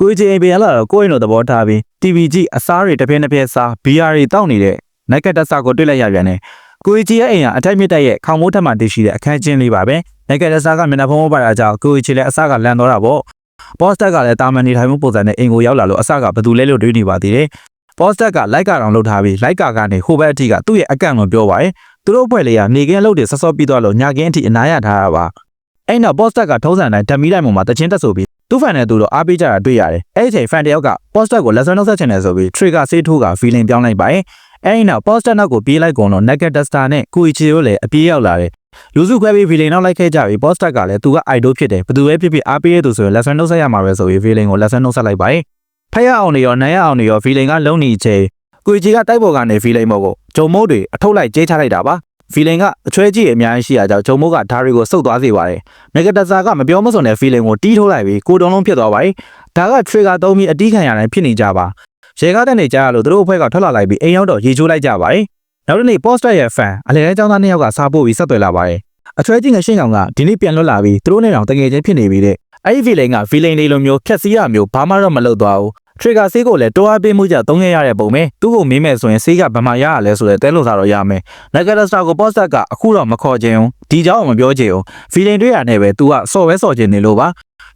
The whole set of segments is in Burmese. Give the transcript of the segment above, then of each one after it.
ကိုကြီးအိမ်ပြန်လာတော့ကိုရင်တို့သဘောထားပြီး TV ကြည့်အစားတွေတစ်ဖက်တစ်ဖက်စား BR တွေတောက်နေတဲ့နိုက်ကတက်ဆာကိုတွေ့လိုက်ရပြန်တယ်ကိုကြီးရဲ့အိမ်ကအထိုက်မြစ်တက်ရဲ့ခေါင်မိုးထက်မှတည်ရှိတဲ့အခန်းချင်းလေးပါပဲနိုက်ကတက်ဆာကမျက်နှာဖုံးမပါတာကြောင့်ကိုကြီးလည်းအစားကလန်တော့တာပေါ့ဘော့စတက်ကလည်းတာမန်နေထိုင်မှုပုံစံနဲ့အိမ်ကိုရောက်လာလို့အစားကဘယ်သူလဲလို့တွေးနေပါသေးတယ်ဘော့စတက်ကလိုက်ကာအောင်လုပ်ထားပြီးလိုက်ကာကနေဟိုဘက်အထိကသူ့ရဲ့အကန့်ကိုပြောပါရဲ့သူတို့အဖွဲ့လေးကနေကင်းလုပ်တွေဆော့ဆော့ပြီးသွားလို့ညာကင်းအထိအနားရထားတာပါအဲ့နောက်ဘော့စတက်ကထုံးစံတိုင်းဓမီတိုင်းပေါ်မှာတချင်းတက်ဆိုပြီး သူ့ဖန်နဲ့သူတို့အားပေးကြတာတွေ့ရတယ်အဲ့ဒီအချိန်ဖန်တယောက်ကဘော့စတက်ကိုလက်ဆွဲနှုတ်ဆက်ချင်တယ်ဆိုပြီး trigger ဆေးထိုးက feeling ပြောင်းလိုက်ပါရဲ့အဲ့ဒီနောက် poster နောက်ကိုပြေးလိုက်ကုန်တော့ naked duster နဲ့ကိုအီချီတို့လည်းအပြေးရောက်လာတယ်လူစုခွဲပြီး feeling နောက်လိုက်ခဲ့ကြပြီး poster ကလည်းသူက idol ဖြစ်တယ်ဘသူပဲဖြစ်ဖြစ်အားပေးရသူဆိုရင်လက်ဆွဲနှုတ်ဆက်ရမှာပဲဆိုပြီး feeling ကိုလက်ဆွဲနှုတ်ဆက်လိုက်ပါရဲ့ဖက်ရအောင်နေရောနိုင်ရအောင်နေရော feeling ကလုံနေချေကိုကြီးကတိုက်ပေါ်ကနေ feeling မို့ကိုဂျုံမိုးတွေအထုတ်လိုက်ကြေးချလိုက်တာပါ feeling ကအချွဲကြီးအများကြီးရှိရကြောင်းဂျုံမိုးကဓာတ်တွေကိုစုပ်သွားစေပါတယ် negative ကမပြောမစွန်တဲ့ feeling ကိုတီးထိုးလိုက်ပြီးကိုတုံးလုံးဖြစ်သွားပါတယ်ဒါက trigger သုံးပြီးအတီးခံရတိုင်းဖြစ်နေကြပါရေကားတဲ့နေကြရလို့သူတို့အဖွဲ့ကထွက်လာလိုက်ပြီးအိမ်ရောက်တော့ရေချိုးလိုက်ကြပါတယ်နောက်တစ်နေ့ poster ရဲ့ fan အလဲအကျောင်းသားနှစ်ယောက်ကစားပို့ပြီးဆက်သွယ်လာပါတယ်အချွဲကြီးငရှင်းကောင်ကဒီနေ့ပြန်လွတ်လာပြီးသူတို့နဲ့တောင်တကယ်ချင်းဖြစ်နေပြီတဲ့အဲ့ဒီ feeling က feeling လေးလိုမျိုးဖြက်စီးရမျိုးဘာမှတော့မလုပ်သွားဘူး trigger ဆေးကိုလည်းတိုးအားပေးမှုကြောင့်သုံးခဲ့ရတဲ့ပုံပဲသူ့ကိုမေးမယ်ဆိုရင်ဆေးကဘယ်မှာရရလဲဆိုတဲ့တဲလို့စားတော့ရမယ် negative star ကို poster ကအခုတော့မခေါ်ချင်ဘူးဒီကြောင်မပြောချင်ဘူး feeling တွေ့ရတဲ့ပဲ तू ကစော်ပဲစော်ချင်နေလို့ပါ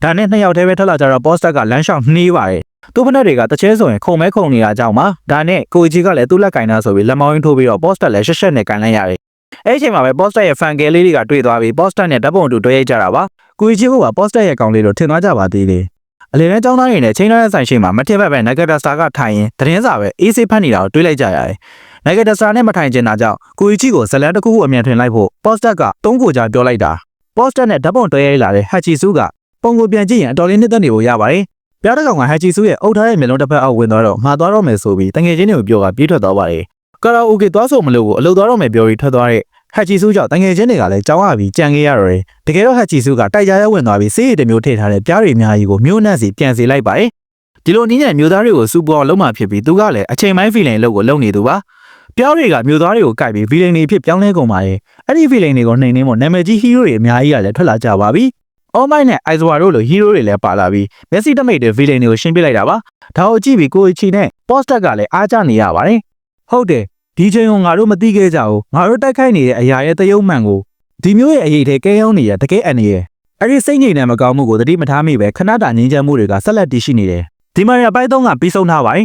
ဒါနဲ့နှစ်ယောက်တည်းပဲထွက်လာကြတော့ poster ကလမ်းလျှောက်နှီးပါတယ်သူ့ဖက်တွေကတချဲဆိုရင်ခုံမဲခုံနေတာကြောင့်ပါဒါနဲ့ကိုကြီးကလည်းသူ့လက်ကင်တာဆိုပြီးလက်မောင်းရင်းထိုးပြီးတော့ poster လည်းရှက်ရှက်နဲ့ကန်လိုက်ရတယ်အဲ့ဒီအချိန်မှာပဲ poster ရဲ့ fan ကလေးတွေကတွေ့သွားပြီး poster နဲ့ဓာတ်ပုံအတူတွေ့ရိုက်ကြတာပါကိုကြီးက poster ရဲ့ကောင်လေးတို့ထင်သွားကြပါသေးတယ် အလယ်တန်းចောင်းသားတွေနဲ့ချိန်ထားတဲ့ဆိုင်ရှိမှာမထင်ဘက်ပဲ negative star ကထိုင်ရင်သတင်းစာပဲအေးဆေးဖတ်နေတာကိုတွေးလိုက်ကြရတယ်။ negative star နဲ့မထိုင်ကျင်တာကြောင့်ကိုကြီးကိုဇလန်တစ်ခုခုအမြန်ထွင်လိုက်ဖို့ poster ကတုံးကိုကြားပြောလိုက်တာ။ poster နဲ့ဓာတ်ပုံတွဲရိုက်လာတဲ့ဟက်ချီဆူကပုံကိုပြန်ကြည့်ရင်အတော်လေးနှစ်သက်နေဖို့ရပါတယ်။ပြားတစ်ကောင်ကဟက်ချီဆူရဲ့အုပ်ထားတဲ့မျက်လုံးတစ်ဖက်အောက်ဝင်သွားတော့ငါသွားတော့မယ်ဆိုပြီးတငယ်ချင်းတွေကိုပြောကပြေးထွက်သွားပါတယ်။ကာရာအိုကေသွားဆိုမလို့ကိုအလုပ်သွားတော့မယ်ပြောပြီးထွက်သွားတဲ့ ဟက်ချီဆူကြောင့်တငယ်ချင်းတွေကလည်းကြောင်းရပြီးကြံခဲ့ရတော့တယ်။တကယ်တော့ဟက်ချီဆူကတိုက်ကြရဲဝင်သွားပြီးစေးရည်တစ်မျိုးထည့်ထားတဲ့ပြားတွေအများကြီးကိုမျိုးနှံ့စီပြန်စီလိုက်ပါတယ်။ဒီလိုနည်းနဲ့မျိုးသားတွေကိုစူပေါ်လုံးမှဖြစ်ပြီးသူကလည်းအချိန်ပိုင်း feeling လို့ကိုလုံနေသူပါ။ပြားတွေကမျိုးသားတွေကိုကြိုက်ပြီး villain တွေဖြစ်ပြောင်းလဲကုန်ပါတယ်။အဲ့ဒီ villain တွေကိုနှိမ်နှင်းဖို့နာမည်ကြီး hero တွေအများကြီးကလည်းထွက်လာကြပါပြီ။ All Might နဲ့ Aizawa တို့လို hero တွေလည်းပါလာပြီး Messi တမိတ်တွေ villain တွေကိုရှင်းပြလိုက်တာပါ။ဒါကိုကြည့်ပြီးကိုအချီနဲ့ poster ကလည်းအားကျနေရပါတယ်။ဟုတ်တယ် ဒီချိန်ကိုငါတို့မသိခဲ့ကြဘူး။ငါတို့တိုက်ခိုက်နေတဲ့အရာရဲ့တယုံမှန်ကိုဒီမျိုးရဲ့အရေးထဲကဲယုံနေရတကယ်အန်နေရအဲ့ဒီစိတ်ငြိမ်တဲ့မကောင်းမှုကိုသတိမထားမိပဲခဏတာငြင်းချမ်းမှုတွေကဆက်လက်တည်ရှိနေတယ်။ဒီမှာရပိုက်သုံးကပြီးဆုံးထားပါ යි